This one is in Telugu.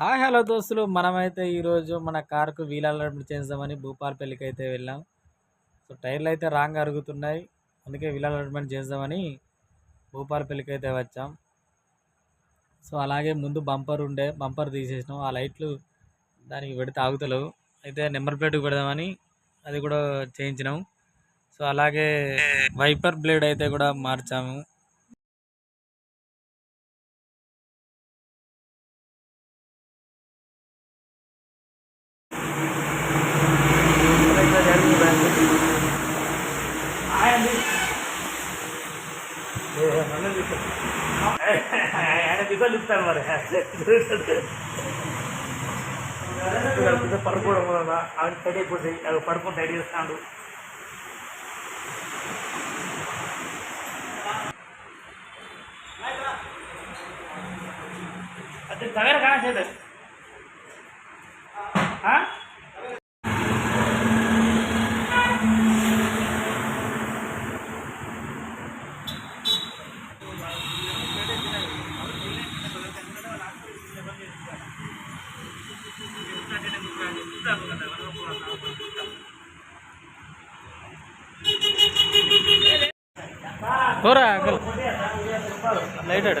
హాయ్ హలో దోస్తులు. మనమైతే ఈరోజు మన కారుకు వీల్ అలర్ట్ చేద్దామని భూపాలపల్లికి అయితే వెళ్ళాం. సో టైర్లు అయితే రాంగ్ అరుగుతున్నాయి. అందుకే వీల్ అలర్ట్మెంట్ చేద్దామని భూపాలపల్లికి అయితే వచ్చాం. సో అలాగే ముందు బంపర్ ఉండే బంపర్ తీసేసినాం. ఆ లైట్లు దానికి పెడితే ఆగుతలేవు. అయితే నెంబర్ ప్లేట్ పెడదామని అది కూడా చేయించినాం. సో అలాగే వైపర్ బ్లేడ్ అయితే కూడా మార్చాము. ఆయన ఇస్తాను మరి పడుకోవడం వలన ఆయన సైడ్ అయిపోతాయి అవి పడుకుని రెడీ చేస్తాడు అది తగర కాసేది. हो रहा है कल लेटर